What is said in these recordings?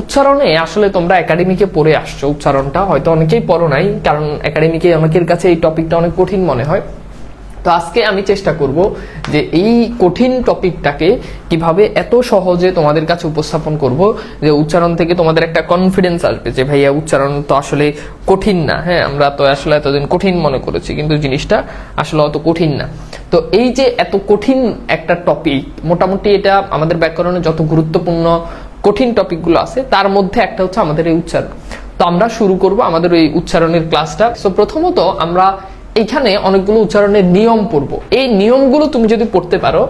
উচ্চারণে আসলে তোমরা একাডেমিকে পড়ে আসছো, উচ্চারণটা। হয়তো অনেকেই পড়ো নাই, কারণ একাডেমিকে অনেকের কাছে এই টপিকটা অনেক কঠিন মনে হয়। তো আজকে আমি চেষ্টা করব যে এই কঠিন টপিকটাকে কীভাবে এত সহজে তোমাদের কাছে উপস্থাপন করব, যে উচ্চারণ থেকে তোমাদের একটা কনফিডেন্স আসবে যে, ভাইয়া, উচ্চারণ তো আসলে কঠিন না। হ্যাঁ আমরা তো আসলে এতদিন কঠিন মনে করেছি, কিন্তু জিনিসটা আসলে অত কঠিন না। তো এই যে এত কঠিন একটা টপিক, মোটামুটি এটা আমাদের ব্যাকরণে যত গুরুত্বপূর্ণ কঠিন টপিকগুলো আছে, তার মধ্যে একটা হচ্ছে আমাদের এই উচ্চারণ। তো আমরা শুরু করব আমাদের এই উচ্চারণের ক্লাসটা। সো প্রথমত আমরা এইখানে অনেকগুলো উচ্চারণের নিয়ম পড়ব। এই নিয়মগুলো তুমি যদি পড়তে পারো,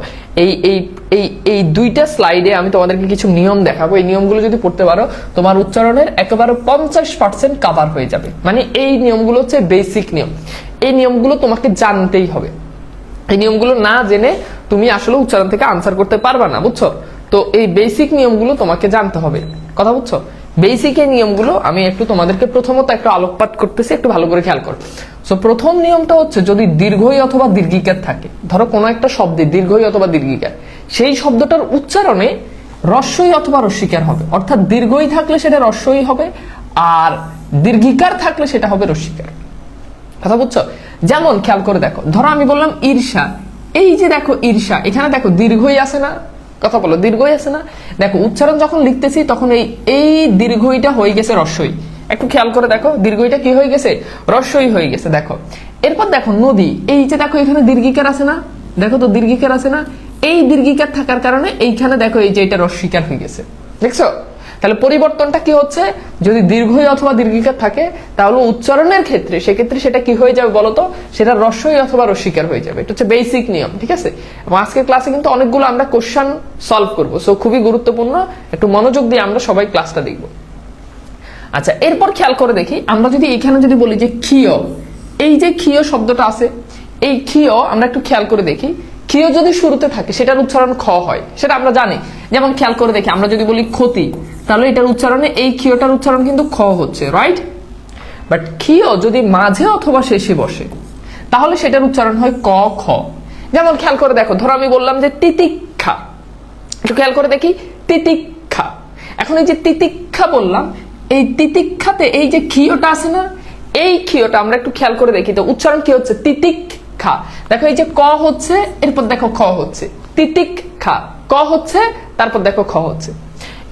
এই এই এই এই দুইটা স্লাইডে আমি তোমাদেরকে কিছু নিয়ম দেখাবো। এই নিয়মগুলো যদি পড়তে পারো, তোমার উচ্চারণের একেবারে পঞ্চাশ পার্সেন্ট কাভার হয়ে যাবে। মানে এই নিয়মগুলো হচ্ছে বেসিক নিয়ম। এই নিয়মগুলো তোমাকে জানতেই হবে। এই নিয়মগুলো না জেনে তুমি আসলে উচ্চারণ থেকে আনসার করতে পারবা না, বুঝছ? তো এই বেসিক নিয়মগুলো তোমাকে জানতে হবে। কথা বুঝছ? বেসিক এই নিয়মগুলো আমি একটু তোমাদেরকে প্রথমত একটু আলোকপাত করতেছি, একটু ভালো করে খেয়াল করো। সো প্রথম নিয়মটা হচ্ছে যদি দীর্ঘই অথবা দীর্ঘিকার থাকে, ধরো কোনো একটা শব্দে দীর্ঘই অথবা দীর্ঘিকার, সেই শব্দটার উচ্চারণে রস্যই অথবা রস্যিকার হবে। অর্থাৎ দীর্ঘই থাকলে সেটা রস্যই হবে, আর দীর্ঘিকার থাকলে সেটা হবে রস্যিকার কথা বুঝছ? যেমন, খেয়াল করে দেখো, ধরো আমি বললাম ঈর্ষা। এই যে দেখো ঈর্ষা, এখানে দেখো দীর্ঘই আছে না? কথা বলো, দীর্ঘই আছে না? দেখো, উচ্চারণ যখন লিখতেছি, তখন এই এই দীর্ঘইটা হয়ে গেছে রস্যই একটু খেয়াল করে দেখো, দীর্ঘইটা কি হয়ে গেছে? রস্যই হয়ে গেছে, দেখো। এরপর দেখো, নদী। এই যে দেখো, এখানে দীর্ঘিকার আছে না? দেখো তো, দীর্ঘিকার আছে না? এই দীর্ঘিকার থাকার কারণে এইখানে দেখো, এই যে এটা রসিকার হয়ে গেছে। দেখছ? তাহলে পরিবর্তনটা কি হচ্ছে? যদি দীর্ঘই অথবা দীর্ঘিকার থাকে, তাহলে উচ্চারণের ক্ষেত্রে সেক্ষেত্রে সেটা কি হয়ে যাবে বলতো? সেটা রস্যই অথবা রস্বীকার হয়ে যাবে। এটা হচ্ছে বেসিক নিয়ম, ঠিক আছে? এবং আজকের ক্লাসে কিন্তু অনেকগুলো আমরা কোশ্চান সলভ করব। সো খুবই গুরুত্বপূর্ণ। একটু মনোযোগ দিয়ে আমরা সবাই ক্লাসটা দেখব। আচ্ছা এরপর খেয়াল করে দেখি, আমরা যদি এখানে যদি বলি যে ক্ষীয়, এই যে ক্ষীয় শব্দটা আছে, এই ক্ষীয় আমরা একটু খেয়াল করে দেখি। ক্ষীয় যদি শুরুতে থাকে, সেটার উচ্চারণ খ হয়, সেটা আমরা জানি। যেমন খেয়াল করে দেখি, আমরা যদি বলি ক্ষতি, তাহলে এটার উচ্চারণে এই ক্ষীয়টার উচ্চারণ কিন্তু খ হচ্ছে রাইট বাট ক্ষীয় যদি মাঝে অথবা শেষে বসে, তাহলে সেটার উচ্চারণ হয় ক, খ। যেমন খেয়াল করে দেখো, ধরো আমি বললাম যে তিতিক্ষা। একটু খেয়াল করে দেখি, তিতিক্ষা। এখন এই যে তিতিক্ষা বললাম, এই তিতিক্ষাতে এই যে ক্ষীয়টা আছে না, এই ক্ষীয়টা আমরা একটু খেয়াল করে দেখি, তো উচ্চারণ কি হচ্ছে? তিতিক্ষা দেখো এই যে ক হচ্ছে এরপর দেখো খ হচ্ছে। তিতিক্ষা ক হচ্ছে তারপর দেখো খ হচ্ছে।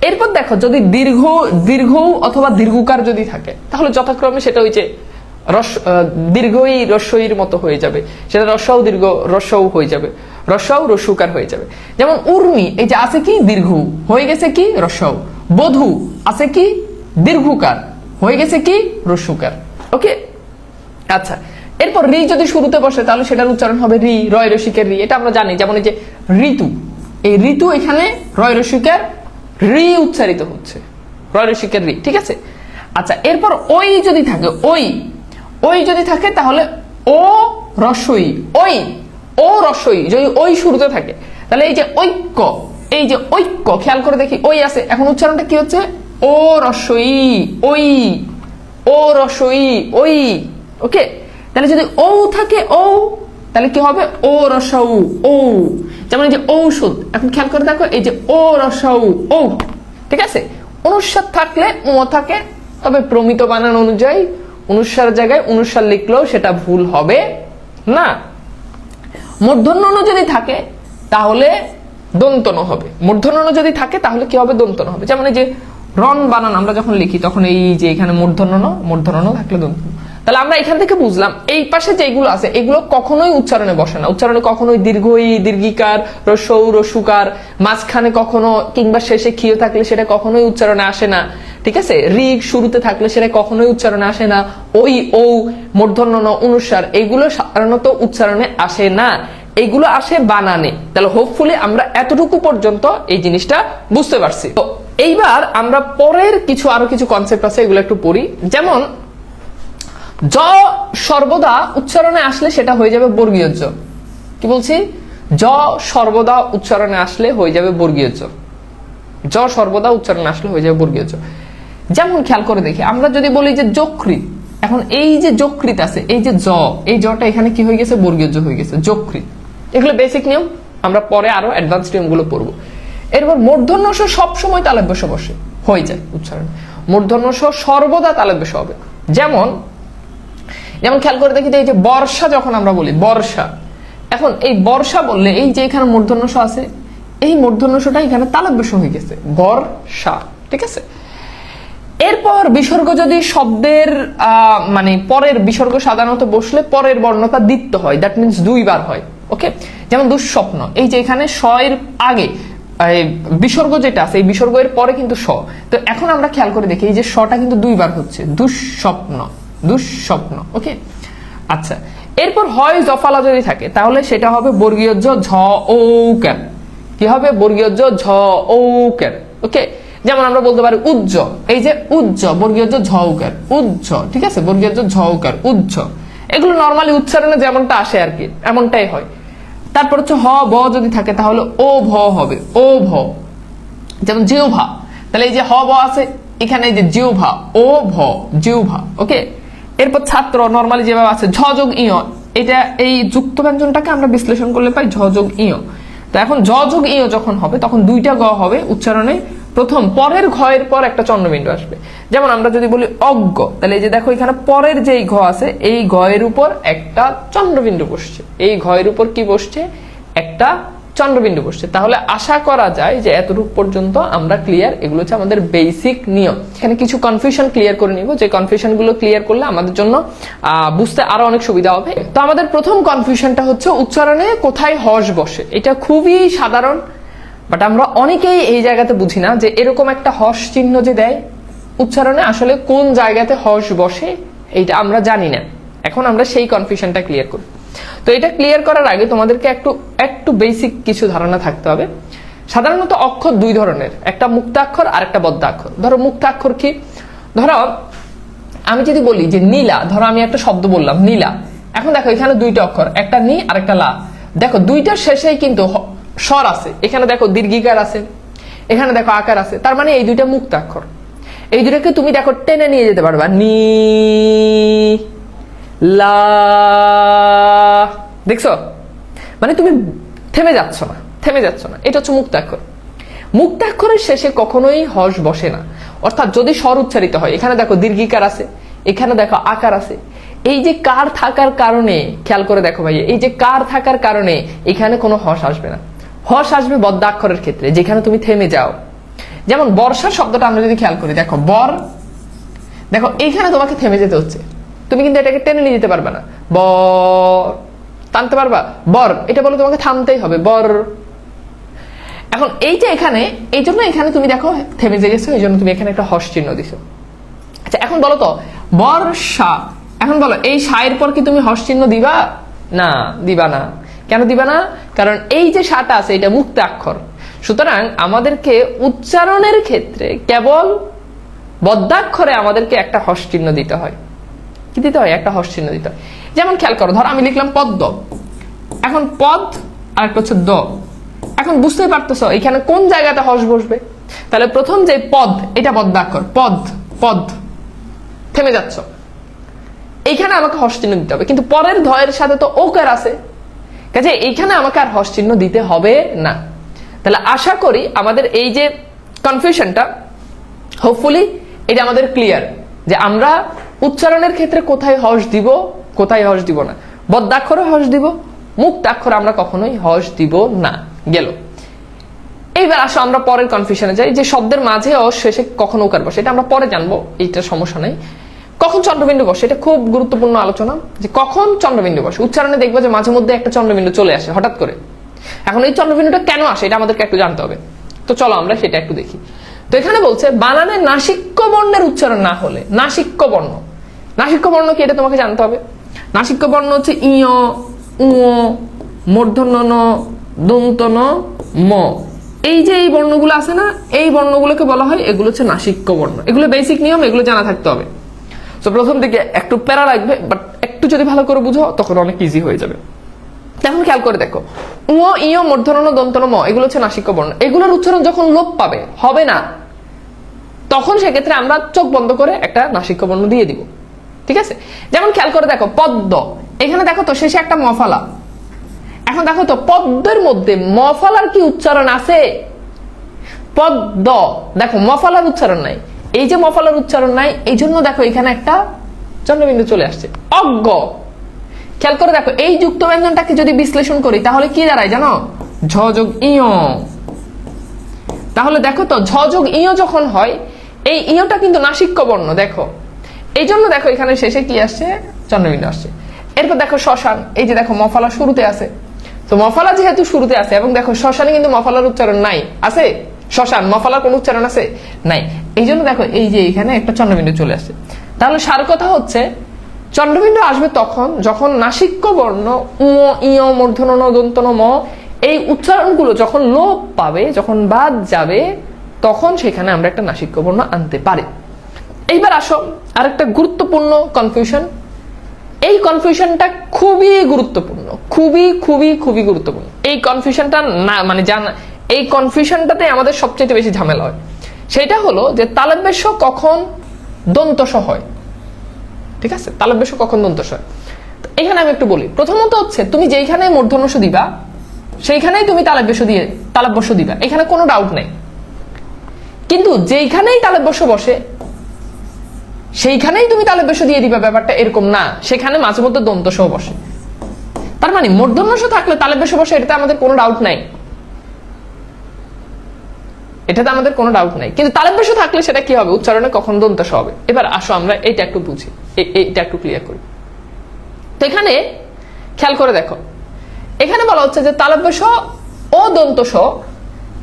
এরপর দেখো যদি দীর্ঘ দীর্ঘ অথবা দীর্ঘকার যদি থাকে তাহলে যথাক্রমে সেটা হচ্ছে রস আহ, দীর্ঘই রস্যইর মতো হয়ে যাবে। সেটা রস্যও দীর্ঘ রস্যও হয়ে যাবে। রস্যও রস্যুকার হয়ে যাবে। যেমন উর্মি এই যে আছে কি দীর্ঘ? হয়ে গেছে কি রস্যও বধু আছে কি দীর্ঘকার? হয়ে গেছে কি রস্যুকার ওকে? আচ্ছা। এরপর রি যদি শুরুতে বসে, তাহলে সেটার উচ্চারণ হবে রি, রয় রসিকের রি। এটা আমরা জানি, যেমন এই যে ঋতু। এই ঋতু এখানে রয় রসিকের রি উচ্চারিত হচ্ছে। রয় রসিকের রি, ঠিক আছে? আচ্ছা এরপর ওই যদি থাকে ওই ওই যদি থাকে, তাহলে ও রসই ওই ও রসই, যদি ওই শুরুতে থাকে, তাহলে এই যে ঐক্য, এই যে ঐক্য, খেয়াল করে দেখি ওই আছে। এখন উচ্চারণটা কি হচ্ছে? ও রসই ওই ও রসই ওই ওকে? তাহলে যদি ও থাকে ও তাহলে কি হবে? ও রসৌ ও যেমন এই যে ঔষধ, এখন খেয়াল করে দেখো, এই যে ও রসৌ ও ঠিক আছে? অনুস্বার থাকলে ও থাকে, তবে প্রমিত বানান অনুযায়ী অনুস্বার জায়গায় অনুস্বার লিখলেও সেটা ভুল হবে না। মূর্ধন্য যদি থাকে, তাহলে দন্তন হবে। মূর্ধন্য যদি থাকে, তাহলে কি হবে? দন্তন হবে। যেমন এই যে রন বানান আমরা যখন লিখি, তখন এই যে এখানে মূর্ধন্য মূর্ধন্য থাকলে দন্তন তাহলে আমরা এখান থেকে বুঝলাম, এই পাশে যেগুলো আছে, এগুলো কখনোই উচ্চারণে বসে না। উচ্চারণে কখনোই দীর্ঘই, দীর্ঘিকার, রসৌ, রসুকার, মাঝখানে কখনো কিংবা শেষে ক্ষীয় থাকলে সেটা কখনোই উচ্চারণে আসে না। ঠিক আছে? রিগ শুরুতে থাকলে সেটা কখনোই উচ্চারণে আসে না। ওই ও মূর্ধন্য অনুসার, এগুলো সাধারণত উচ্চারণে আসে না। এইগুলো আসে বানানে। তাহলে হোপফুলি আমরা এতটুকু পর্যন্ত এই জিনিসটা বুঝতে পারছি। তো এইবার আমরা পরের কিছু, আরও কিছু কনসেপ্ট আছে, এগুলো একটু পড়ি। যেমন জ সর্বদা উচ্চারণে আসলে সেটা হয়ে যাবে বর্গীয় জ কি বলছি? জ সর্বদা উচ্চারণে আসলে হয়ে যাবে বর্গীয় জ জ সর্বদা উচ্চারণে আসলে হয়ে যাবে বর্গীয় জ যেমন খেয়াল করে দেখি, আমরা যদি বলি যে যকৃত এখন এই যে যকৃত আছে, এই যে জ, এই জটা এখানে কি হয়ে গেছে? বর্গীয় জ হয়ে গেছে যকৃত এগুলো বেসিক নিয়ম, আমরা পরে আরও অ্যাডভান্স নিয়মগুলো পড়ব। এরপর মূর্ধন্য স সবসময় তালব্য বসে হয়ে যায় উচ্চারণ। মূর্ধন্য স সর্বদা তালব্য হবে। যেমন যেমন খেয়াল করে দেখি যে এই যে বর্ষা যখন আমরা বলি, বর্ষা। এখন এই বর্ষা বললে এই যে এখানে মূর্ধন্য স আছে, এই মূর্ধন্য সটা এখানে তালব্য স হয়ে গেছে বর্ষা ঠিক আছে? এরপর বিসর্গ যদি শব্দের মানে পরের বিসর্গ সাধারণত বসলে পরের বর্ণতা দিত্য হয় দ্যাট মিনস দুইবার হয় ওকে যেমন দুঃস্বপ্ন, এই যে এখানে এর আগে বিসর্গ যেটা আছে, এই বিসর্গ এর পরে কিন্তু স। তো এখন আমরা খেয়াল করে দেখি, এই যে সটা কিন্তু দুইবার হচ্ছে, দুঃস্বপ্ন। দুঃস্বপ্ন ওকে আচ্ছা এরপর হয় জফালা যদি থাকে, তাহলে সেটা হবে বর্গীয় ঝ ও ক্যার কি হবে? বর্গীয় ঝ ও ক্যার ওকে যেমন আমরা বলতে পারি উজ্জ, এই যে উজ্জ বর্গীয় ঝ উকার উজ্জ, ঠিক আছে? বর্গীয় ঝ উকার উজ্জ। এগুলো নর্মালি উচ্চারণে যেমনটা আসে আর কি, এমনটাই হয়। তারপর হচ্ছে হ ব যদি থাকে, তাহলে ও ভ হবে, ও ভ। যেমন জিউভা তাহলে এই যে হ ব আছে, এখানে এই যে জিউভা ও ভ জিউভা ওকে এরপর ছাত্র নর্মালি যেভাবে আছে ঝ যোগ ইয়। এটা এই যুক্ত ব্যঞ্জনটাকে আমরা বিশ্লেষণ করলে পাই ঝ যোগ ইয়। তো এখন ঝ যোগ ইয় যখন হবে, তখন দুইটা গ হবে উচ্চারণে। প্রথম, পরের ঘয়ের পর একটা চন্দ্রবিন্দু আসবে। যেমন আমরা যদি বলি অজ্ঞ, তাহলে এই যে দেখো এখানে পরের যেই ঘ আছে, এই ঘয়ের উপর একটা চন্দ্রবিন্দু বসছে। এই ঘয়ের উপর কি বসছে? একটা চন্দ্রবিন্দু বসছে। তাহলে আশা করা যায় যে এতটুকু পর্যন্ত আমরা ক্লিয়ার এগুলো হচ্ছে আমাদের বেসিক নিয়ম। এখানে কিছু কনফিউশন ক্লিয়ার করে নিব। যে কনফিউশনগুলো ক্লিয়ার করলে আমাদের জন্য বুঝতে আরও অনেক সুবিধা হবে। তো আমাদের প্রথম কনফিউশনটা হচ্ছে উচ্চারণে কোথায় হস বসে। এটা খুবই সাধারণ বাট আমরা অনেকেই এই জায়গাতে বুঝি না যে এরকম একটা হস চিহ্ন যে দেয়, উচ্চারণে আসলে কোন জায়গাতে হস বসে, এইটা আমরা জানি না। এখন আমরা সেই কনফিউশনটা ক্লিয়ার করি। তো এটা ক্লিয়ার করার আগে তোমাদেরকে একটু একটু বেসিক কিছু ধারণা থাকতে হবে। সাধারণত অক্ষর দুই ধরনের, একটা মুক্তাক্ষর আর একটা বদ্ধাক্ষর ধরো মুক্তাক্ষর কি? ধরো, আমি যদি বলি যে নীলা, ধরো আমি একটা শব্দ বললাম, নীলা। এখন দেখো এখানে দুইটা অক্ষর, একটা নি আর একটা লা। দেখো দুইটার শেষেই কিন্তু স্বর আছে। এখানে দেখো দীর্ঘিকার আছে, এখানে দেখো আকার আছে। তার মানে এই দুইটা মুক্তাক্ষর এই দুটাকে তুমি দেখো টেনে নিয়ে যেতে পারবা, নি। লা দেখছ? মানে তুমি থেমে যাচ্ছ না, থেমে যাচ্ছ না। এটা হচ্ছে মুক্তাক্ষর। মুক্তাক্ষরের শেষে কখনোই হস বসে না। অর্থাৎ যদি স্বর উচ্চারিত হয়, এখানে দেখো দীর্ঘিকার আছে, এখানে দেখো আকার আছে। এই যে কার থাকার কারণে, খেয়াল করে দেখো ভাই এই যে কার থাকার কারণে এখানে কোনো হস আসবে না। হস আসবে বদ্যাক্ষরের ক্ষেত্রে, যেখানে তুমি থেমে যাও। যেমন বর্ষার শব্দটা আমরা যদি খেয়াল করি, দেখো বর, দেখো এইখানে তোমাকে থেমে যেতে হচ্ছে। তুমি কিন্তু এটাকে টেনে নিয়ে যেতে পারবে না। বর। টানতে পারবা? বর। এটা বলে তোমাকে থামতেই হবে। বর। এখন এই যে এখানে, এই জন্য এখানে তুমি দেখো, থেমে যে গেছো এই জন্য তুমি এখানে একটা হর্ষ চিহ্ন দিছো। আচ্ছা এখন বলো তো বর্ষা এখন বলো, এই সায়ের পর কি তুমি হর্ষ চিহ্ন দিবা? না দিবা না। কেন দিবা না? কারণ এই যে সাটা আছে, এটা মুক্ত অক্ষর সুতরাং আমাদেরকে উচ্চারণের ক্ষেত্রে কেবল বদ্যাক্ষরে আমাদেরকে একটা হর্ষ চিহ্ন দিতে হয়। কি দিতে হয়? একটা হর্ষ চিহ্ন দিতে হয়। যেমন খেয়াল করো, ধর আমি লিখলাম পদ্ম। এখন পদ আর একটা হচ্ছে দ। এখন বুঝতেই পারতেছ, এখানে কোন জায়গাতে হর্ষ বসবে? তাহলে প্রথম যে পদ, এটা বদ্যাক্ষর পদ পদ। থেমে যাচ্ছ। এইখানে আমাকে হর্ষ চিহ্ন দিতে হবে, কিন্তু পরের ধয়ের সাথে তো ওকার আছে। কাজে এইখানে আমাকে আর হর্ষ চিহ্ন দিতে হবে না। তাহলে আশা করি আমাদের এই যে কনফিউশনটা হোপফুলি এটা আমাদের ক্লিয়ার যে আমরা উচ্চারণের ক্ষেত্রে কোথায় হর্ষ দিব, কোথায় হর্ষ দিব না? বদ্যাক্ষরে হর্ষ দিব, মুক্তাক্ষরে আমরা কখনোই হর্ষ দিব না। গেল। এইবার আসো, আমরা পরের কনফিউশনে যাই, যে শব্দের মাঝে ও শেষে কখন ওকার বসে। এটা আমরা পরে জানব, এইটা সমস্যা নেই। কখন চন্দ্রবিন্দু বসে? এটা খুব গুরুত্বপূর্ণ আলোচনা, যে কখন চন্দ্রবিন্দু বসে? উচ্চারণে দেখব যে মাঝে মধ্যে একটা চন্দ্রবিন্দু চলে আসে, হঠাৎ করে। এখন এই চন্দ্রবিন্দুটা কেন আসে? এটা আমাদেরকে একটু জানতে হবে। তো চলো আমরা সেটা একটু দেখি। তো এখানে বলছে, বানানে নাসিক্য বর্ণের উচ্চারণ না হলে নাসিক্য বর্ণ নাসিক্য বর্ণ কি এটা তোমাকে জানতে হবে? নাসিক্য বর্ণ হচ্ছে ইয় উ মূর্ধন্য ন দন্ত ন ম। এই যে এই বর্ণগুলো আছে না, এই বর্ণগুলোকে বলা হয়, এগুলো হচ্ছে নাসিক্য বর্ণ এগুলো বেসিক নিয়ম, এগুলো জানা থাকতে হবে। তো প্রথম দিকে একটু প্যারা লাগবে বাট একটু যদি ভালো করে বুঝো, তখন অনেক ইজি হয়ে যাবে। এখন খেয়াল করে দেখো। উ ইয় মূর্ধন্য দন্তন, ম, এগুলো হচ্ছে নাসিক্য বর্ণ এগুলোর উচ্চারণ যখন লোপ পাবে, হবে না, তখন সেক্ষেত্রে আমরা চোখ বন্ধ করে একটা নাসিক্য বর্ণ দিয়ে দিব। ঠিক আছে? যেমন খেয়াল করে দেখো, পদ্ম। এখানে দেখো তো শেষে একটা মফালা। এখন দেখো তো, পদ্মের মধ্যে মফালার কি উচ্চারণ আছে? পদ্ম। দেখো, মফালার উচ্চারণ নাই। এই যে মফালার উচ্চারণ নাই, এই জন্য দেখো এখানে একটা চন্দ্রবিন্দু চলে আসছে। অজ্ঞ। খেয়াল করে দেখো, এই যুক্ত ব্যঞ্জনটাকে যদি বিশ্লেষণ করি, তাহলে কি দাঁড়ায় জানো? ঝ যোগ ইয় তাহলে দেখো তো, ঝ যোগ ইয় যখন হয়, এই ইয়টা কিন্তু নাসিক্য বর্ণ দেখো। এই জন্য দেখো এখানে শেষে কি আসছে? চন্দ্রবিন্দু আসছে। এরপর দেখো শ্মশান এই যে দেখো মফালা শুরুতে আছে। তো মফালা যেহেতু শুরুতে আছে এবং দেখো শ্মশানে কিন্তু মফালার উচ্চারণ নাই। আছে? শ্মশান মফালার কোন উচ্চারণ আছে? নাই। এই জন্য দেখো এই যে এখানে একটা চন্দ্রবিন্দু চলে আসছে। তাহলে সার কথা হচ্ছে চন্দ্রবিন্দু আসবে তখন যখন নাসিক্য বর্ণ উ ইয় মূর্ধন ন, দন্তন ম এই উচ্চারণগুলো যখন লোপ পাবে যখন বাদ যাবে তখন সেখানে আমরা একটা নাসিক্য বর্ণ আনতে পারি। এইবার আসো, আরেকটা গুরুত্বপূর্ণ কনফিউশন এই কনফিউশনটা খুবই গুরুত্বপূর্ণ, খুবই খুবই খুবই গুরুত্বপূর্ণ। এই কনফিউশনটা না মানে জানা, এই কনফিউশনটাতে আমাদের সবচেয়ে বেশি ঝামেলা হয়। সেটা হলো যে তালব্যস্য কখন দন্তস হয়। ঠিক আছে? তালব্যস্য কখন দন্তস হয়। এখানে আমি একটু বলি, প্রথমত হচ্ছে তুমি যেইখানে মূর্ধন্যস দিবা, সেইখানেই তুমি তালব্যস্য দিয়ে তালব্যস্য দিবা। এখানে কোনো ডাউট নেই। কিন্তু যেইখানেই তালব্যস্য বসে সেইখানেই তুমি তালব্যস্য দিয়ে দিবা, ব্যাপারটা এরকম না। সেখানে মাঝে মধ্যে দন্তসহ বসে। তার মানে মূর্ধন্যস থাকলে তালব্যস্য বসে, এটাতে আমাদের কোনো ডাউট নাই। এটাতে আমাদের কোনো ডাউট নাই। কিন্তু তালব্যস্য থাকলে সেটা কি হবে? উচ্চারণে কখন দন্তস হবে? এবার আসো আমরা এটা একটু বুঝি। এ- এইটা একটু ক্লিয়ার করি। তো এখানে খেয়াল করে দেখো। এখানে বলা হচ্ছে যে তালব্যস্য ও দন্তস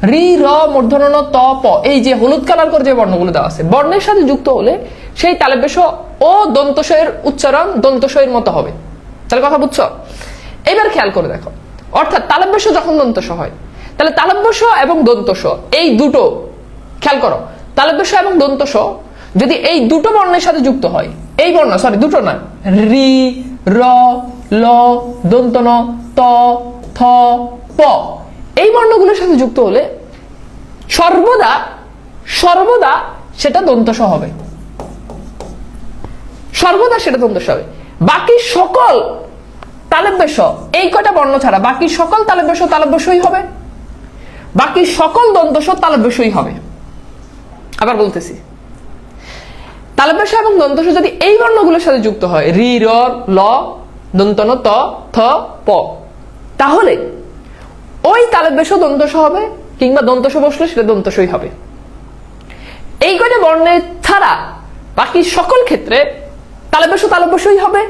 রি, র, মূর্ধন্য ত, প, এই যে হলুদ কালার করে যে বর্ণগুলো দেওয়া আছে, বর্ণের সাথে যুক্ত হলে সেই তালব্যস্য ও দন্তস্বয়ের উচ্চারণ দন্তস্বয়ের মতো হবে। তাহলে কথা বুঝছ? এবার খেয়াল করে দেখো। অর্থাৎ তালব্যস্য যখন দন্তস হয়, তাহলে তালব্যস্য এবং দন্তস এই দুটো খেয়াল করো। তালব্যস্য এবং দন্তস যদি এই দুটো বর্ণের সাথে যুক্ত হয়, এই বর্ণ সরি দুটো না রি, র, ল, দন্তন, ত, থ, প, এই বর্ণগুলোর সাথে যুক্ত হলে সর্বদা সর্বদা সেটা দন্তস হবে। সর্বদা সেটা দন্তস হবে বাকি সকল তালব্যস্য এই কয়টা বর্ণ ছাড়া, বাকি সকল তালব্যস্য তালব্যস্যই হবে। বাকি সকল দন্তস্ব তালব্যস্যই হবে। আবার বলতেছি তালব্যস্য এবং দন্তস্ব যদি এই বর্ণগুলোর সাথে যুক্ত হয়, রি, র, ল, দন্তন, ত, থ, প, তাহলে ওই তালব্যস্য দন্তস হবে কিংবা দন্তস বসলে সেটা দন্তসই হবে। এই কয়টা বর্ণের ছাড়া বাকি সকল ক্ষেত্রে তালব্যস্য তালব্যস্যই হবে।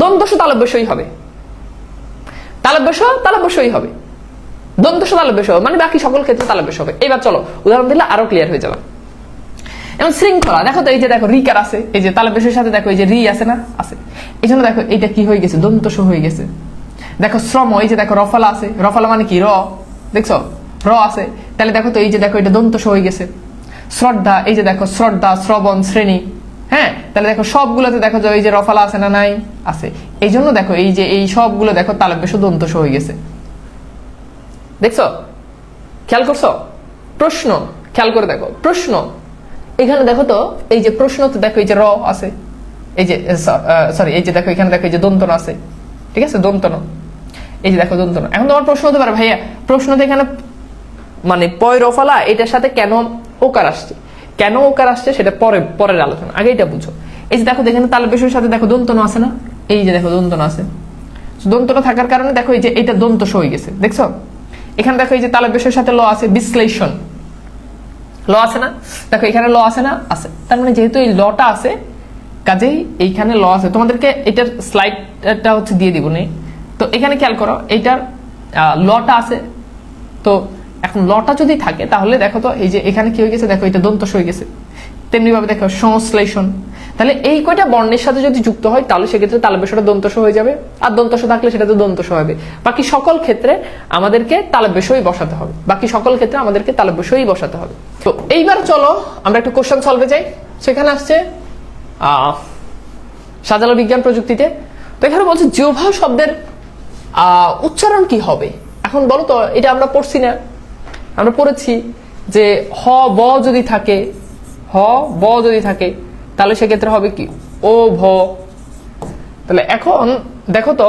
দন্তস তালব্যস্যই হবে। তালব্যস্য তালব্যস্যই হবে। তালব্যস্য হবে মানে বাকি সকল ক্ষেত্রে তালব্যস্য হবে। এবার চলো, উদাহরণ দিলে আরও ক্লিয়ার হয়ে যাবে। এবং শৃঙ্খলা, দেখো তো এই যে, দেখো রিকার আছে, এই যে তালব্যস্যের সাথে দেখো এই যে রি আছে না, আছে। এই জন্য দেখো এটা কি হয়ে গেছে দন্তস হয়ে গেছে। দেখো শ্রম, এই যে দেখো রফালা আছে, রফালা মানে কি? র, দেখছ? র আছে। তাহলে দেখো তো এই যে, দেখো এটা দন্তস হয়ে গেছে। শ্রদ্ধা, এই যে দেখো শ্রদ্ধা, শ্রবণ, শ্রেণি হ্যাঁ? তাহলে দেখো সবগুলোতে দেখো যে এই যে রফালা আছে না নাই? আছে। এই জন্য দেখো এই যে এই সবগুলো দেখো তালব্যস্য দন্তস হয়ে গেছে। দেখছ? খেয়াল করছ? প্রশ্ন, খেয়াল করে দেখো। প্রশ্ন। এখানে দেখো তো, এই যে প্রশ্ন তো দেখো এই যে র আছে। এই যে সরি এই যে দেখো এখানে দেখো এই যে দন্তন আছে। ঠিক আছে? দন্তন। এই যে দেখো দন্তন। এখন তোমার প্রশ্ন হতে পারে, ভাইয়া, প্রশ্ন তো এখানে মানে পয় রফালা, এটার সাথে কেন ওকার আসছে? কেন ওকার আসছে সেটা পরে, পরের আলোচনা। আগে এটা বুঝো। এই যে দেখো এখানে তালবেশের সাথে দেখো দন্তন আছে না? এই যে দেখো, দন্তন আছে। দন্তন থাকার কারণে দেখো এই যে এটা দন্ত হয়ে গেছে, দেখছ? এখানে দেখো এই যে তালবেশের সাথে ল আছে, বিশ্লেষণ। ল আছে না? দেখো, এখানে ল আছে না? আছে। তার মানে যেহেতু এই লটা আছে, কাজেই এইখানে ল আছে। তোমাদেরকে এটার স্লাইডটা হচ্ছে দিয়ে দিব নে তো এখানে খেয়াল করো, এইটার লটা আছে। তো এখন লটা যদি থাকে, তাহলে দেখো তো এই যে এখানে কি হয়ে গেছে? দেখো, এটা দন্তস হয়ে গেছে। তেমনি ভাবে দেখো, সংশ্লেষণ। তাহলে এই কয়টা বর্ণের সাথে যদি যুক্ত হয়, তাহলে সেক্ষেত্রে তালব্যসটা দন্তস হয়ে যাবে। আর দন্তস থাকলে সেটা তো দন্তস হবে। বাকি সকল ক্ষেত্রে আমাদেরকে তালব্যসই বসাতে হবে। বাকি সকল ক্ষেত্রে আমাদেরকে তালব্যসই বসাতে হবে। তো এইবার চলো, আমরা একটু কোশ্চেন সলভে যাই। সেখানে আসছে সাজালো বিজ্ঞান প্রযুক্তিতে। তো এখানে বলছে জিহ্বা শব্দের উচ্চারণ কি হবে? এখন বলো তো, এটা আমরা পড়ছি না। আমরা পড়েছি যে হ, ব যদি থাকে, হ, ব যদি থাকে তাহলে সেক্ষেত্রে হবে কি? ও ভ। তাহলে এখন দেখো তো,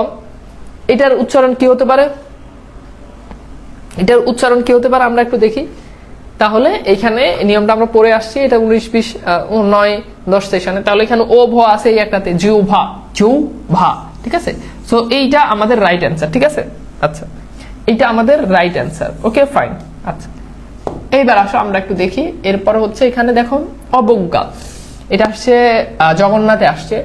এটার উচ্চারণ কি হতে পারে? এটার উচ্চারণ কি হতে পারে? আমরা একটু দেখি। তাহলে এখানে নিয়মটা আমরা পড়ে আসছি, এটা উনিশ, বিশ নয়, দশ সেশনে তাহলে এখানে ও, ভ আছে এই একটাতে জিউ ভা। জিউ ভা, ঠিক আছে? সো এইটা আমাদের রাইট অ্যান্সার ঠিক আছে? আচ্ছা। এইটা আমাদের রাইট অ্যান্সার ওকে ফাইন আচ্ছা। এইবার আসো, আমরা একটু দেখি। এরপর হচ্ছে এখানে দেখো, অবজ্ঞা। এটা আসছে জগন্নাথে আসছে।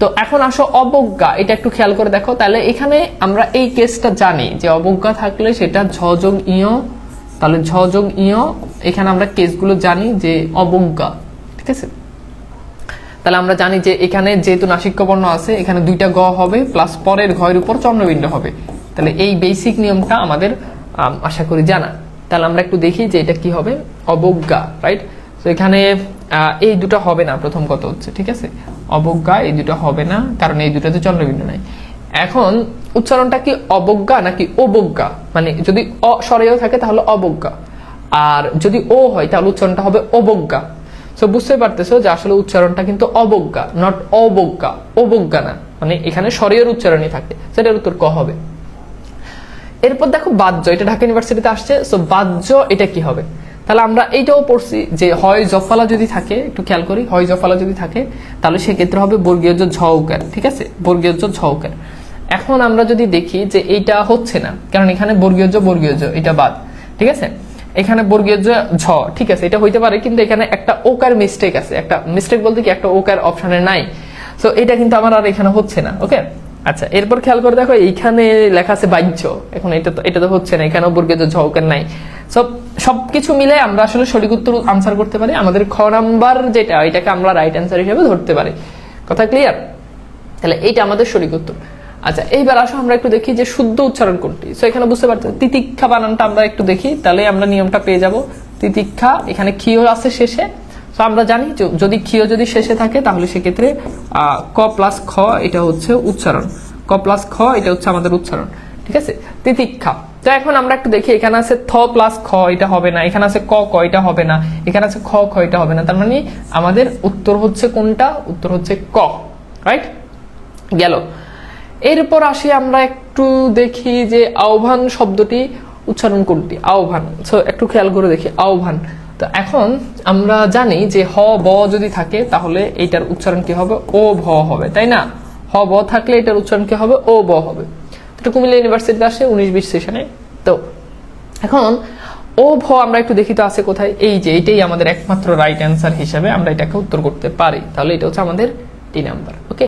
তো এখন আসো অবজ্ঞা, এটা একটু খেয়াল করে দেখো। তাহলে এখানে আমরা এই কেসটা জানি যে অবজ্ঞা থাকলে সেটা ঝযোগ ইয়, তাহলে ঝযোগ ইয়, এখানে আমরা কেসগুলো জানি যে অবজ্ঞা, ঠিক আছে? তাহলে আমরা জানি যে এখানে যেহেতু নাসিক্য বর্ণ আছে, এখানে দুইটা গ হবে প্লাস পরের ঘয়ের উপর চন্দ্রবিন্দু হবে। তাহলে এই বেসিক নিয়মটা আমাদের আশা করি জানা। তাহলে আমরা একটু দেখি যে এটা কি হবে? অবজ্ঞা রাইট তো এখানে এই দুটো হবে না, প্রথম কত হচ্ছে, ঠিক আছে? অবজ্ঞা, এই দুটো হবে না, কারণ এই দুটোতে চন্দ্রবিন্দু নাই। এখন, উচ্চারণটা কি অবজ্ঞা নাকি অবজ্ঞা? মানে যদি অ স্বরেও থাকে, তাহলে অবজ্ঞা। আর যদি ও হয়, তাহলে উচ্চারণটা হবে অবজ্ঞা। সো বুঝতে পারতেছো যে আসলে উচ্চারণটা কিন্তু অবজ্ঞা নট অবজ্ঞা অবজ্ঞা না। মানে এখানে স্বরীয় উচ্চারণই থাকে। সেটার উত্তর ক হবে? এরপর দেখো বাহ্য, এটা ঢাকা ইউনিভার্সিটিতে আসছে। সো বাহ্য, এটা কি হবে? তাহলে আমরা এইটাও পড়ছি যে হয় জফলা যদি থাকে, একটু খেয়াল করি, হয় জফলা যদি থাকে, তাহলে সেক্ষেত্রে হবে বর্গীয় জ ঝউকার ঠিক আছে? বর্গীয় জ ঝউকার এখন আমরা যদি দেখি যে এইটা হচ্ছে না, কারণ এখানে বর্গীয় বর্গীয় এটা বাদ, ঠিক আছে? এখানে বর্গীয় ঝ, ঠিক আছে? এটা হইতে পারে কিন্তু এখানে একটা ওকার মিস্টেক আছে, একটা মিস্টেক বলতে কি একটা ওকার অপশনে নাই। সো এটা কিন্তু আমার আর এখানে হচ্ছে না ওকে আচ্ছা এরপর খেয়াল করে দেখো, এইখানে লেখা আছে বাহ্য। এখন এটা তো এটা তো হচ্ছে না, এখানেও বর্গীয় জ ঝউকার নাই। সব সবকিছু মিলে আমরা আসলে সঠিক উত্তর আনসার করতে পারি। আমাদের খ নাম্বার যেটা, এটাকে আমরা রাইট অ্যান্সার হিসেবে ধরতে পারি। কথা ক্লিয়ার তাহলে এইটা আমাদের সঠিক উত্তর। আচ্ছা এইবার আসো, আমরা একটু দেখি যে শুদ্ধ উচ্চারণ কোনটি। সো এখানে বুঝতে পারছ তিতিক্ষা বানানটা আমরা একটু দেখি, তাহলে আমরা নিয়মটা পেয়ে যাব। তিতিক্ষা, এখানে ক্ষীয় আছে শেষে। তো আমরা জানি যদি ক্ষীয় যদি শেষে থাকে, তাহলে সেক্ষেত্রে ক প্লাস খ, এটা হচ্ছে উচ্চারণ। ক প্লাস খ, এটা হচ্ছে আমাদের উচ্চারণ। ঠিক আছে? তিতিক্ষা। তো এখন আমরা একটু দেখি, এখানে আছে থ প্লাস খ, এটা হবে না। এখানে আছে ক ক, এটা হবে না। এখানে আছে খ খ, এটা হবে না। তার মানে আমাদের উত্তর হচ্ছে কোনটা? উত্তর হচ্ছে ক। রাইট গেল। এরপর আসি আমরা একটু দেখি যে আহ্বান শব্দটি উচ্চারণ কোনটি? আহ্বান। সো একটু খেয়াল করে দেখি। আহ্বান। তো এখন আমরা জানি যে হ, ব যদি থাকে, তাহলে এইটার উচ্চারণ কি হবে? ও, ভ হবে, তাই না? হ, ব থাকলে এটার উচ্চারণ কি হবে? ও, ব হবে। এটা কুমিল্লা ইউনিভার্সিটিতে আসে, উনিশ বিশ সেশনে তো, এখন ও, ভ আমরা একটু দেখি তো আছে কোথায়? এই যে, এটাই আমাদের একমাত্র রাইট অ্যান্সার হিসাবে আমরা এটাকে উত্তর করতে পারি। তাহলে এটা হচ্ছে আমাদের টি নাম্বার ওকে